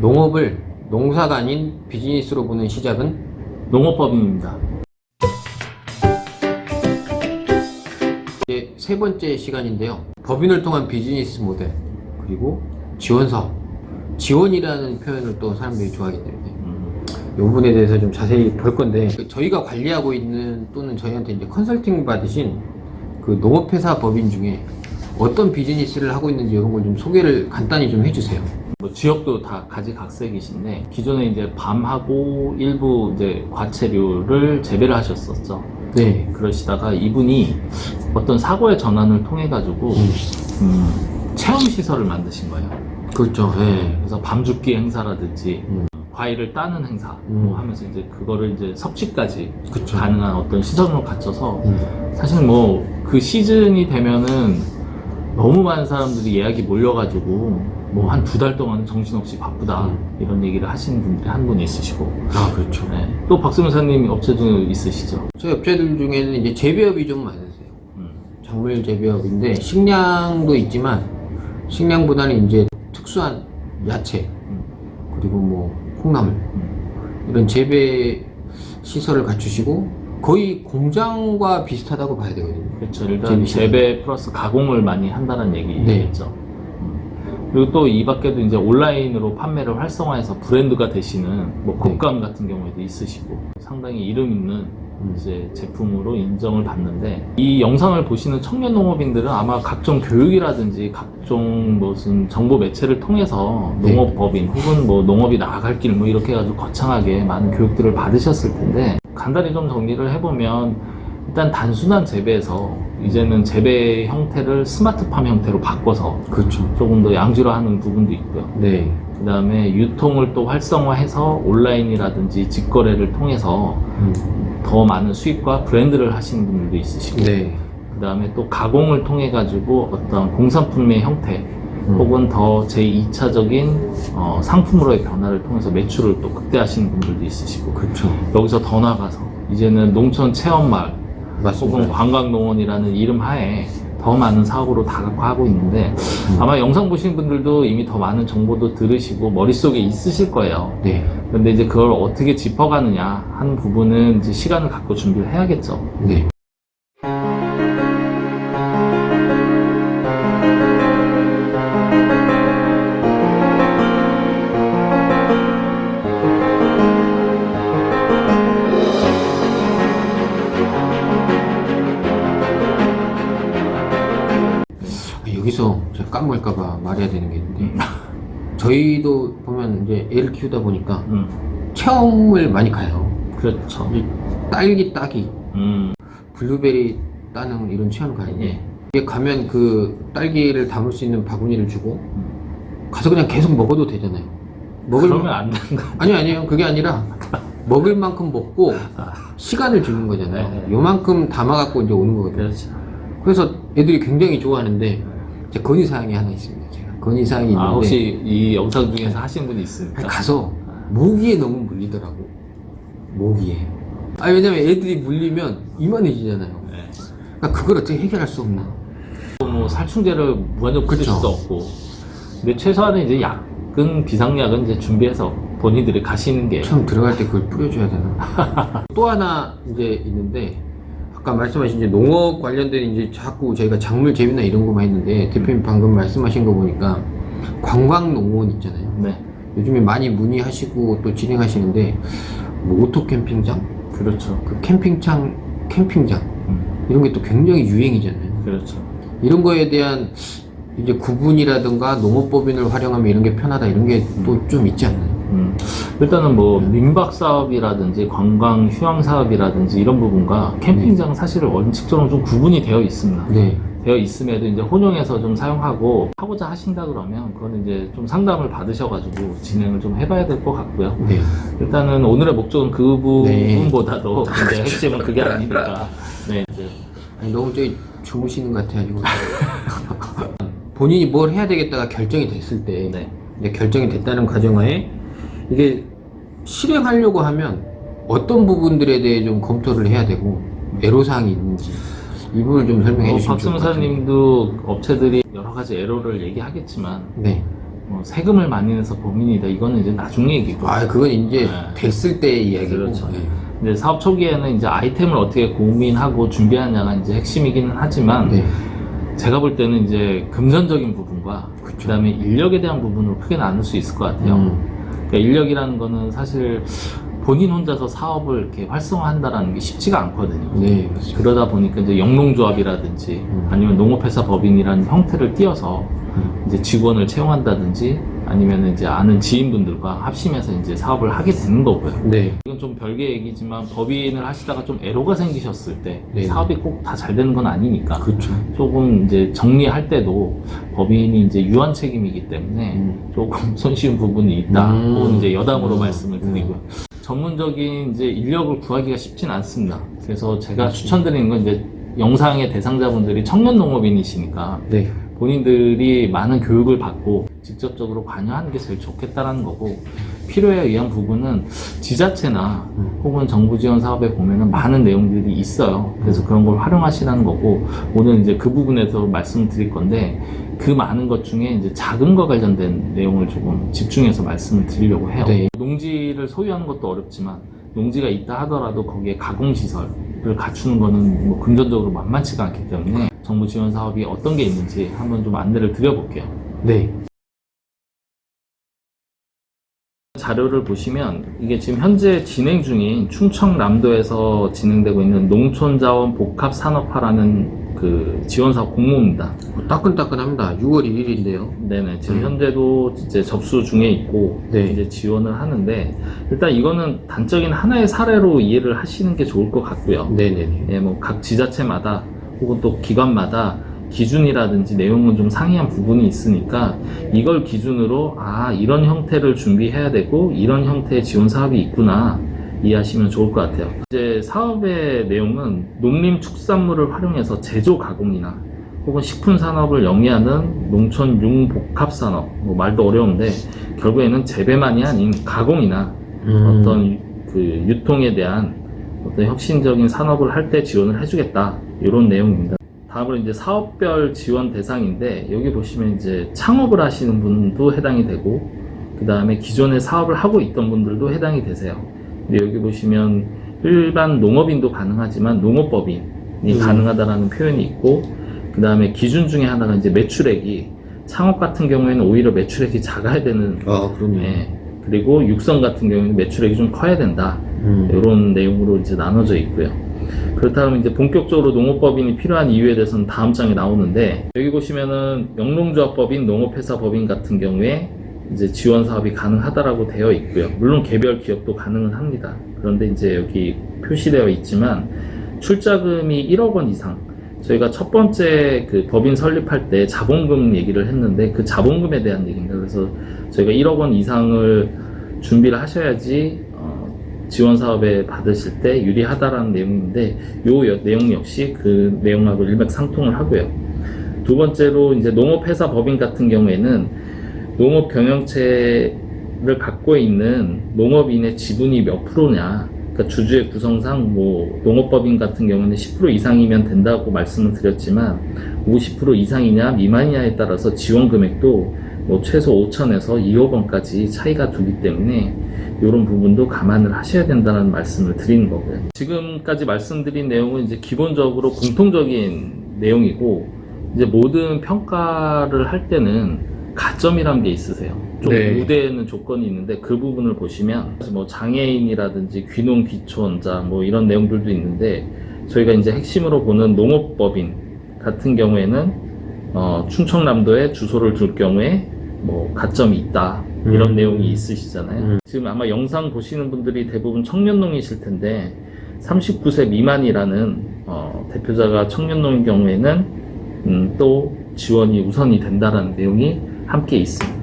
농업을 농사가 아닌 비즈니스로 보는 시작은 농업법인입니다. 이제 세 번째 시간인데요. 법인을 통한 비즈니스 모델 그리고 지원 사업. 지원이라는 표현을 또 사람들이 좋아하기 때문에 음, 이 부분에 대해서 좀 자세히 볼 건데 저희가 관리하고 있는 또는 저희한테 이제 컨설팅 받으신 그 농업회사 법인 중에 어떤 비즈니스를 하고 있는지 이런 걸 좀 소개를 간단히 좀 해주세요. 뭐 지역도 다 가지각색이신데 기존에 이제 밤하고 일부 이제 과체류를 재배를 하셨었죠. 네. 그러시다가 이분이 어떤 사고의 전환을 통해 가지고 음, 체험 시설을 만드신 거예요. 그렇죠. 네. 그래서 밤죽기 행사라든지 음. 과일을 따는 행사 음. 뭐 하면서 이제 그거를 이제 섭취까지 그쵸. 가능한 어떤 시설을 갖춰서 음. 사실 뭐 그 시즌이 되면은 너무 많은 사람들이 예약이 몰려가지고 뭐 한 두 달 동안 정신없이 바쁘다 음. 이런 얘기를 하시는 분들이 한 분 있으시고 아 그렇죠. 네. 또 박수명사님 업체 중에 있으시죠? 저희 업체들 중에는 이제 재배업이 좀 많으세요. 음. 작물 재배업인데 식량도 있지만 식량보다는 이제 특수한 야채 음. 그리고 뭐 콩나물 이런 재배 시설을 갖추시고 거의 공장과 비슷하다고 봐야 되거든요. 그렇죠. 일단. 재배 플러스 가공을 많이 한다는 네. 얘기겠죠. 음. 그리고 또 이 밖에도 이제 온라인으로 판매를 활성화해서 브랜드가 되시는 뭐 네. 곶감 같은 경우에도 있으시고 상당히 이름 있는 음. 이제 제품으로 인정을 받는데 이 영상을 보시는 청년 농업인들은 아마 각종 교육이라든지 각종 무슨 정보 매체를 통해서 네. 농업법인 혹은 뭐 농업이 나아갈 길 뭐 이렇게 해가지고 거창하게 많은 교육들을 받으셨을 텐데 간단히 좀 정리를 해보면 일단 단순한 재배에서 이제는 재배 형태를 스마트팜 형태로 바꿔서 그렇죠. 조금 더 양질화하는 부분도 있고요. 네. 그 다음에 유통을 또 활성화해서 온라인이라든지 직거래를 통해서 음. 더 많은 수입과 브랜드를 하시는 분들도 있으시고 네. 그 다음에 또 가공을 통해 가지고 어떤 공산품의 형태 음. 혹은 더 제2차적인 어, 상품으로의 변화를 통해서 매출을 또 극대화하시는 분들도 있으시고 그렇죠. 여기서 더 나가서 이제는 농촌 체험마을 혹은 맞습니다. 관광농원이라는 이름 하에 더 많은 사업으로 다각화하고 있는데 아마 영상 보신 분들도 이미 더 많은 정보도 들으시고 머릿속에 있으실 거예요. 네. 근데 이제 그걸 어떻게 짚어가느냐 하는 부분은 이제 시간을 갖고 준비를 해야겠죠. 네. 까먹을까봐 말해야 되는 게 있는데 저희도 보면 이제 애를 키우다 보니까 음, 체험을 많이 가요. 그렇죠. 딸기 따기, 음, 블루베리 따는 이런 체험 가는데 예. 이게 가면 그 딸기를 담을 수 있는 바구니를 주고 가서 그냥 계속 먹어도 되잖아요. 먹을 그러면 안 되는 거. 아니 아니요 그게 아니라 먹을 만큼 먹고 시간을 주는 거잖아요. 네. 요만큼 담아갖고 이제 오는 거거든요. 그렇죠. 그래서 애들이 굉장히 좋아하는데 제 건의 사항이 하나 있습니다. 제가 건의 사항이 있는데 아, 혹시 이 영상 중에서 하신 분이 있습니까? 가서 모기에 너무 물리더라고. 모기에. 아 왜냐면 애들이 물리면 이만해지잖아요. 네. 그러니까 그걸 어떻게 해결할 수 없나? 뭐 살충제를 무한정 뿌릴 그쵸. 수도 없고. 근데 최소한의 이제 약은 비상약은 이제 준비해서 본인들이 가시는 게 처음 들어갈 때 그걸 뿌려줘야 되나? 또 하나 이제 있는데 아까 말씀하신 이제 농업 관련된 이제 자꾸 저희가 작물 재배나 이런 거만 했는데 대표님 방금 말씀하신 거 보니까 관광 농원 있잖아요. 네. 요즘에 많이 문의하시고 또 진행하시는데 뭐 오토 캠핑장, 그렇죠. 그 캠핑장, 캠핑장 음, 이런 게 또 굉장히 유행이잖아요. 그렇죠. 이런 거에 대한 이제 구분이라든가 농업법인을 활용하면 이런 게 편하다 이런 게 또 좀 있지 않나요? 음, 일단은 뭐 민박 사업이라든지 관광 휴양 사업이라든지 이런 부분과 캠핑장 사실은 원칙적으로 좀 구분이 되어 있습니다. 네. 되어 있음에도 이제 혼용해서 좀 사용하고 하고자 하신다 그러면 그건 이제 좀 상담을 받으셔가지고 진행을 좀 해봐야 될 것 같고요. 네. 일단은 오늘의 목적은 그 네. 부분보다도 이제 핵심은 그게 아니니까. 네, 이제 아니, 너무 저기 주무시는 것 같아가지고 본인이 뭘 해야 되겠다가 결정이 됐을 때 네. 이제 결정이 됐다는 가정하에 이게 실행하려고 하면 어떤 부분들에 대해 좀 검토를 해야 되고 애로사항이 있는지 이 부분을 좀 설명해 어, 주시면 좋을 것 같아요. 박수무사님도 업체들이 여러 가지 에러를 얘기하겠지만 네. 뭐 세금을 많이 내서 범인이다 이거는 이제 나중 얘기고 아, 그건 이제 네. 됐을 때의 이야기고. 그렇죠. 네. 이제 사업 초기에는 이제 아이템을 어떻게 고민하고 준비하냐가 이제 핵심이기는 하지만 네. 제가 볼 때는 이제 금전적인 부분과 그쵸. 그 다음에 인력에 대한 부분으로 크게 나눌 수 있을 것 같아요. 음. 그러니까 인력이라는 거는 사실 본인 혼자서 사업을 이렇게 활성화한다라는 게 쉽지가 않거든요. 네, 맞습니다. 그러다 보니까 이제 영농조합이라든지 음. 아니면 농업회사 법인이라는 형태를 띄어서 음. 이제 직원을 채용한다든지 아니면 이제 아는 지인분들과 합심해서 이제 사업을 하게 되는 거고요. 네. 이건 좀 별개 얘기지만 법인을 하시다가 좀 애로가 생기셨을 때 네. 사업이 꼭 다 잘 되는 건 아니니까 그렇죠. 조금 이제 정리할 때도 법인이 이제 유한 책임이기 때문에 음. 조금 손쉬운 부분이 있다. 음. 이제 여담으로 음. 말씀을 드리고요. 전문적인 이제 인력을 구하기가 쉽진 않습니다. 그래서 제가 그렇죠. 추천드리는 건 이제 영상의 대상자분들이 청년 농업인이시니까 네. 본인들이 많은 교육을 받고 직접적으로 관여하는 게 제일 좋겠다라는 거고 필요에 의한 부분은 지자체나 음. 혹은 정부 지원 사업에 보면은 많은 내용들이 있어요. 그래서 그런 걸 활용하시라는 거고 오늘 이제 그 부분에서 말씀을 드릴 건데 그 많은 것 중에 이제 자금과 관련된 내용을 조금 집중해서 말씀을 드리려고 해요. 네. 농지를 소유하는 것도 어렵지만 농지가 있다 하더라도 거기에 가공 시설을 갖추는 거는 뭐 금전적으로 만만치가 않기 때문에 정부 지원 사업이 어떤 게 있는지 한번 좀 안내를 드려볼게요. 네. 자료를 보시면 이게 지금 현재 진행 중인 충청남도에서 진행되고 있는 농촌자원 복합 산업화라는 그 지원 사업 공모입니다. 어, 따끈따끈합니다. 6월 1일인데요. 네네. 지금 음. 현재도 이제 접수 중에 있고 네. 이제 지원을 하는데 일단 이거는 단적인 하나의 사례로 이해를 하시는 게 좋을 것 같고요. 네네네. 예, 뭐 각 지자체마다 혹은 또 기관마다 기준이라든지 내용은 좀 상이한 부분이 있으니까 이걸 기준으로 아 이런 형태를 준비해야 되고 이런 형태의 지원 사업이 있구나 이해하시면 좋을 것 같아요. 이제 사업의 내용은 농림축산물을 활용해서 제조 가공이나 혹은 식품 산업을 영위하는 농촌 융복합 산업 뭐 말도 어려운데 결국에는 재배만이 아닌 가공이나 음. 어떤 그 유통에 대한 어떤 혁신적인 산업을 할 때 지원을 해주겠다 이런 내용입니다. 다음으로 이제 사업별 지원 대상인데 여기 보시면 이제 창업을 하시는 분도 해당이 되고 그 다음에 기존에 사업을 하고 있던 분들도 해당이 되세요. 근데 여기 보시면 일반 농업인도 가능하지만 농업법인이 음. 가능하다라는 표현이 있고 그 다음에 기준 중에 하나가 이제 매출액이 창업 같은 경우에는 오히려 매출액이 작아야 되는 아, 그럼요. 예. 그리고 육성 같은 경우에는 매출액이 좀 커야 된다. 음. 이런 내용으로 이제 나눠져 있고요. 그렇다면 이제 본격적으로 농업법인이 필요한 이유에 대해서는 다음 장에 나오는데 여기 보시면은 영농조합법인, 농업회사 법인 같은 경우에 이제 지원 사업이 가능하다라고 되어 있고요. 물론 개별 기업도 가능은 합니다. 그런데 이제 여기 표시되어 있지만 출자금이 1억 원 이상 저희가 첫 번째 그 법인 설립할 때 자본금 얘기를 했는데 그 자본금에 대한 얘기입니다. 그래서 저희가 1억 원 이상을 준비를 하셔야지 어, 지원 사업에 받으실 때 유리하다라는 내용인데 요 여- 내용 역시 그 내용하고 일맥상통을 하고요. 두 번째로 이제 농업회사 법인 같은 경우에는 농업 경영체를 갖고 있는 농업인의 지분이 몇 프로냐. 그러니까 주주의 구성상 뭐 농업법인 같은 경우는 10% 이상이면 된다고 말씀을 드렸지만 50% 이상이냐 미만이냐에 따라서 지원 금액도 뭐 최소 5천에서 2억 원까지 차이가 두기 때문에 이런 부분도 감안을 하셔야 된다는 말씀을 드리는 거고요. 지금까지 말씀드린 내용은 이제 기본적으로 공통적인 내용이고 이제 모든 평가를 할 때는 가점이라는 게 있으세요. 좀 네. 우대는 조건이 있는데 그 부분을 보시면 뭐 장애인이라든지 귀농 귀초원자 뭐 이런 내용들도 있는데 저희가 이제 핵심으로 보는 농업법인 같은 경우에는 어, 충청남도에 주소를 둘 경우에 뭐 가점이 있다 이런 음. 내용이 있으시잖아요. 음. 지금 아마 영상 보시는 분들이 대부분 청년농이실 텐데 39세 미만이라는 어, 대표자가 청년농인 경우에는 음, 또 지원이 우선이 된다라는 내용이 함께 있습니다.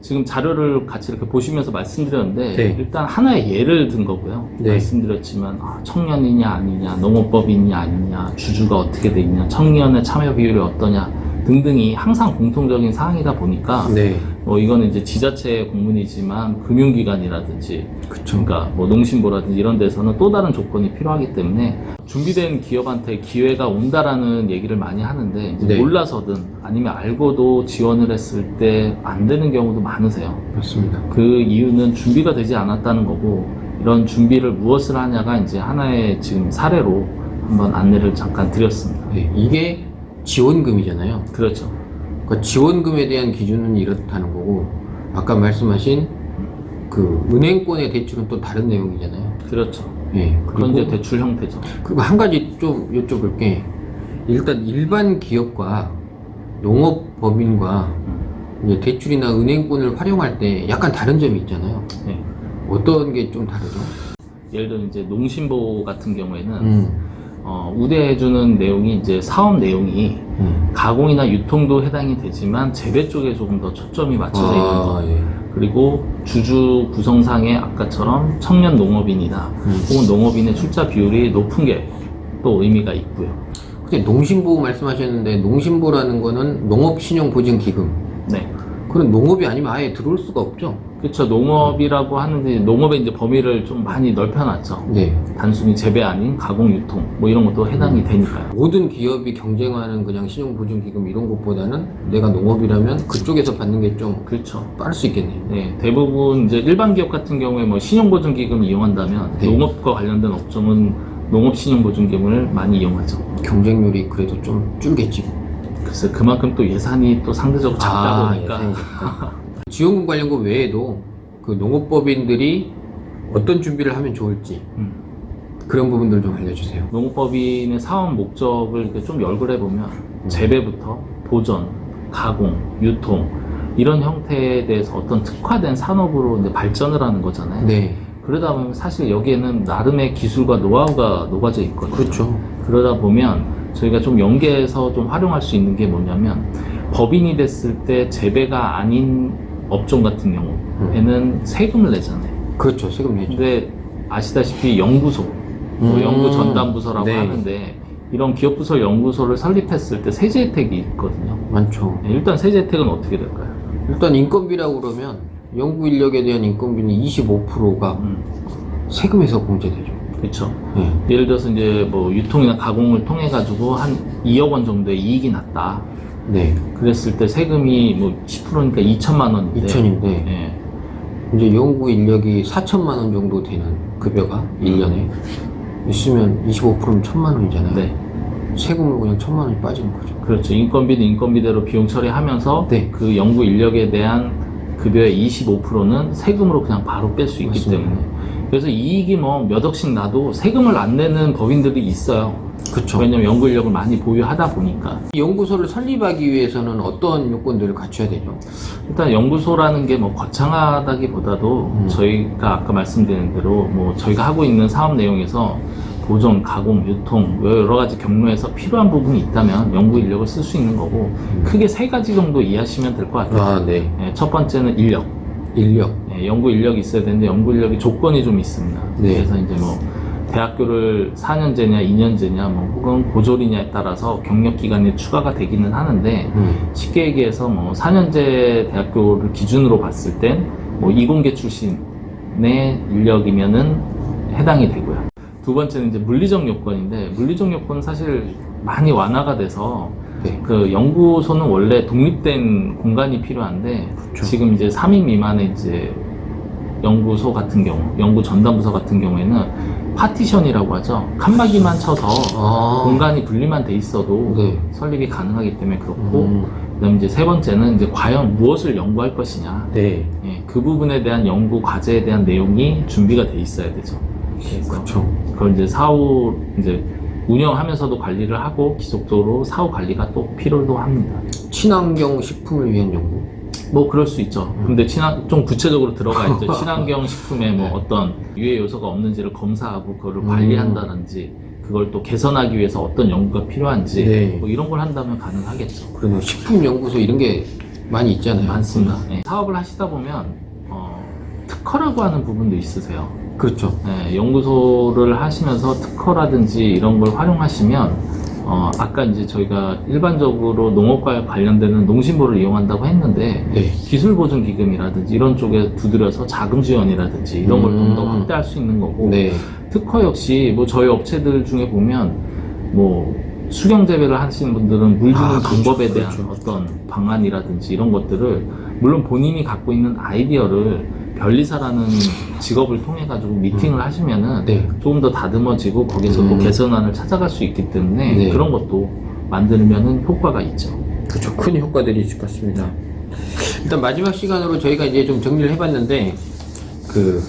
지금 자료를 같이 이렇게 보시면서 말씀드렸는데 네. 일단 하나의 예를 든 거고요. 네. 말씀드렸지만 아, 청년이냐 아니냐, 농업법인이냐 아니냐, 주주가 어떻게 돼 있냐, 청년의 참여 비율이 어떠냐 등등이 항상 공통적인 사항이다 보니까 네. 뭐 이거는 이제 지자체 공문이지만 금융기관이라든지 그쵸. 그러니까 뭐 농심보라든지 이런 데서는 또 다른 조건이 필요하기 때문에 준비된 기업한테 기회가 온다라는 얘기를 많이 하는데 네. 몰라서든 아니면 알고도 지원을 했을 때 안 되는 경우도 많으세요. 맞습니다. 그 이유는 준비가 되지 않았다는 거고 이런 준비를 무엇을 하냐가 이제 하나의 지금 사례로 한번 안내를 잠깐 드렸습니다. 네. 이게 지원금이잖아요. 그렇죠. 그러니까 지원금에 대한 기준은 이렇다는 거고 아까 말씀하신 그 은행권의 대출은 또 다른 내용이잖아요. 그렇죠. 예. 그리고 대출 형태죠. 그리고 한 가지 좀 여쭤볼 게 일단 일반 기업과 농업 법인과 이제 대출이나 은행권을 활용할 때 약간 다른 점이 있잖아요. 네. 어떤 게 좀 다르죠? 예를 들어 이제 농심보 같은 경우에는 음, 어, 우대해주는 내용이 이제 사업 내용이 음. 가공이나 유통도 해당이 되지만 재배 쪽에 조금 더 초점이 맞춰져 있는 거. 아, 예. 그리고 주주 구성상의 아까처럼 청년 농업인이나 음. 혹은 농업인의 출자 비율이 높은 게 또 의미가 있고요. 근데 농심보 말씀하셨는데 농심보라는 거는 농업신용보증기금. 네. 그런 농업이 아니면 아예 들어올 수가 없죠. 그렇죠. 농업이라고 하는데 농업의 이제 범위를 좀 많이 넓혀놨죠. 네. 단순히 재배 아닌 가공 유통 뭐 이런 것도 해당이 되니까요. 모든 기업이 경쟁하는 그냥 신용보증기금 이런 것보다는 내가 농업이라면 그쪽에서 받는 게 좀 그렇죠. 빠를 수 있겠네요. 네, 대부분 이제 일반 기업 같은 경우에 뭐 신용보증기금 이용한다면 네. 농업과 관련된 업종은 농업 신용보증기금을 많이 이용하죠. 경쟁률이 그래도 좀 줄겠지. 그래서 그만큼 또 예산이 또 상대적으로 작다 보니까 예산이 작다. 지원금 관련금 외에도 그 농업법인들이 어떤 준비를 하면 좋을지 음, 그런 부분들 좀 알려주세요. 농업법인의 사업 목적을 이렇게 좀 열거해 보면 재배부터 보전, 가공, 유통 이런 형태에 대해서 어떤 특화된 산업으로 이제 발전을 하는 거잖아요. 네, 그러다 보면 사실 여기에는 나름의 기술과 노하우가 녹아져 있거든요. 그렇죠. 그러다 보면 저희가 좀 연계해서 좀 활용할 수 있는 게 뭐냐면 법인이 됐을 때 재배가 아닌 업종 같은 경우에는 세금을 내잖아요. 그렇죠. 세금 내죠. 근데 아시다시피 연구소, 뭐 음. 연구 전담부서라고 네. 하는데 이런 기업부설 연구소를 설립했을 때 세제 혜택이 있거든요. 많죠. 네, 일단 세제 혜택은 어떻게 될까요? 일단 인건비라고 그러면 연구 인력에 대한 인건비는 25%가 음, 세금에서 공제되죠. 그렇죠. 네. 예를 들어서 이제 뭐 유통이나 가공을 통해 가지고 한 2억 원 정도의 이익이 났다. 네. 그랬을 때 세금이 뭐 10%니까 2천만 원인데 2천인데 예. 이제 연구 인력이 4천만 원 정도 되는 급여가 1년에 있으면 25%면 1천만 원이잖아요. 네. 세금으로 그냥 1천만 원이 빠지는 거죠. 그렇죠. 인건비는 인건비대로 비용 처리하면서 네. 그 연구 인력에 대한 급여의 25%는 세금으로 그냥 바로 뺄 수 있기 맞습니다. 때문에 그래서 이익이 뭐 몇 억씩 나도 세금을 안 내는 법인들이 있어요. 그렇죠. 왜냐면 연구 인력을 많이 보유하다 보니까 이 연구소를 설립하기 위해서는 어떤 요건들을 갖춰야 되죠? 일단 연구소라는 게 뭐 거창하다기보다도 음. 저희가 아까 말씀드린 대로 뭐 저희가 하고 있는 사업 내용에서 보존, 가공, 유통 뭐 여러 가지 경로에서 필요한 부분이 있다면 연구 인력을 쓸 수 있는 거고 크게 세 가지 정도 이해하시면 될 것 같아요. 아, 네. 예, 첫 번째는 인력. 인력. 예, 연구 인력이 있어야 되는데 연구 인력이 조건이 좀 있습니다. 네. 그래서 이제 뭐 대학교를 4년제냐 2년제냐 뭐 혹은 고졸이냐에 따라서 경력 기간이 추가가 되기는 하는데 음. 쉽게 얘기해서 뭐 4년제 대학교를 기준으로 봤을 땐 뭐 이공계 출신의 인력이면은 해당이 되고요. 두 번째는 이제 물리적 요건인데 물리적 요건은 사실 많이 완화가 돼서 네. 그 연구소는 원래 독립된 공간이 필요한데 그렇죠. 지금 이제 3인 미만의 이제 연구소 같은 경우, 연구 전담부서 같은 경우에는 파티션이라고 하죠. 칸막이만 쳐서 아. 공간이 분리만 돼 있어도 네. 설립이 가능하기 때문에 그렇고 음. 그다음에 이제 세 번째는 이제 과연 무엇을 연구할 것이냐 네. 예, 그 부분에 대한 연구 과제에 대한 내용이 준비가 돼 있어야 되죠. 그래서 그렇죠. 그걸 이제 사후 이제 운영하면서도 관리를 하고 지속적으로 사후 관리가 또 필요도 합니다. 친환경 식품을 위한 연구. 뭐 그럴 수 있죠. 근데 친환 좀 구체적으로 들어가 있죠. 친환경 식품에 뭐 어떤 유해 요소가 없는지를 검사하고 그거를 음. 관리한다든지 그걸 또 개선하기 위해서 어떤 연구가 필요한지 네. 뭐 이런 걸 한다면 가능하겠죠. 그러면 식품 연구소 이런 게 많이 있잖아요. 많습니다. 예. 사업을 하시다 보면 어, 특허라고 하는 부분도 있으세요. 그렇죠. 예, 연구소를 하시면서 특허라든지 이런 걸 활용하시면 어, 아까 이제 저희가 일반적으로 농업과 관련되는 농신보를 이용한다고 했는데 네. 기술 보증 기금이라든지 이런 쪽에 두드려서 자금 지원이라든지 이런 걸 좀더 음. 확대할 수 있는 거고 네. 특허 역시 뭐 저희 업체들 중에 보면 뭐 수경 재배를 하시는 분들은 물 주는 아, 그렇죠, 방법에 대한 그렇죠. 어떤 방안이라든지 이런 것들을 물론 본인이 갖고 있는 아이디어를 변리사라는 직업을 통해 가지고 미팅을 하시면은 네. 조금 더 다듬어지고 거기서 또 음. 개선안을 찾아갈 수 있기 때문에 네. 그런 것도 만들면은 효과가 있죠. 그렇죠. 큰 효과들이 있을 것 같습니다. 일단 마지막 시간으로 저희가 이제 좀 정리를 해봤는데 그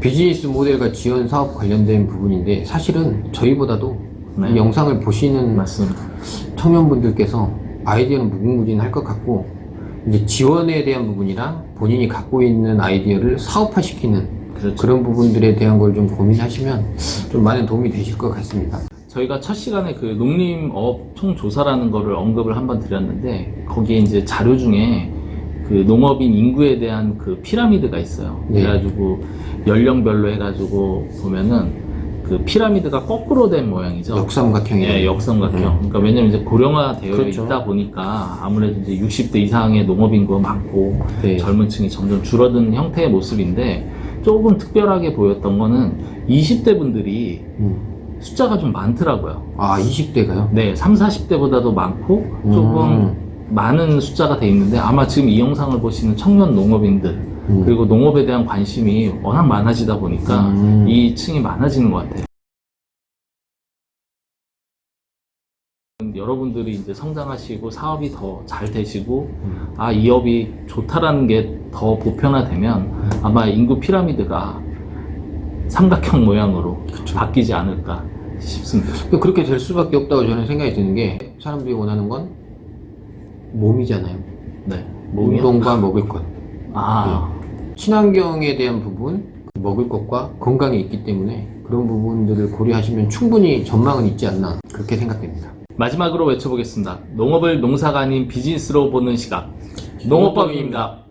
비즈니스 모델과 지원 사업 관련된 부분인데 사실은 저희보다도 네. 이 영상을 보시는 맞습니다. 청년분들께서 아이디어는 무궁무진할 것 같고 이제 지원에 대한 부분이랑 본인이 갖고 있는 아이디어를 사업화시키는 그렇죠. 그런 부분들에 대한 걸 좀 고민하시면 좀 많은 도움이 되실 것 같습니다. 저희가 첫 시간에 그 농림업 총조사라는 거를 언급을 한번 드렸는데 거기에 이제 자료 중에 그 농업인 인구에 대한 그 피라미드가 있어요. 네. 그래가지고 연령별로 해가지고 보면은 그 피라미드가 거꾸로 된 모양이죠. 역삼각형이에요. 예, 역삼각형. 음. 그러니까 왜냐면 이제 고령화 되어 그렇죠. 있다 보니까 아무래도 이제 60대 이상의 농업 인구가 많고 네. 젊은 층이 점점 줄어드는 형태의 모습인데 조금 특별하게 보였던 거는 20대 분들이 음. 숫자가 좀 많더라고요. 아 20대가요? 네, 3, 40대보다도 많고 조금 음. 많은 숫자가 돼 있는데 아마 지금 이 영상을 보시는 청년 농업인들 음. 그리고 농업에 대한 관심이 워낙 많아지다 보니까 음. 이 층이 많아지는 것 같아요. 여러분들이 이제 성장하시고 사업이 더 잘 되시고 음. 아 이 업이 좋다라는 게 더 보편화되면 아마 인구 피라미드가 삼각형 모양으로 바뀌지 않을까 싶습니다. 그렇게 될 수밖에 없다고 저는 생각이 드는 게 사람들이 원하는 건 몸이잖아요. 네, 몸이요. 운동과 먹을 것. 아, 친환경에 대한 부분, 그 먹을 것과 건강이 있기 때문에 그런 부분들을 고려하시면 충분히 전망은 있지 않나 그렇게 생각됩니다. 마지막으로 외쳐보겠습니다. 농업을 농사가 아닌 비즈니스로 보는 시각. 농업법입니다.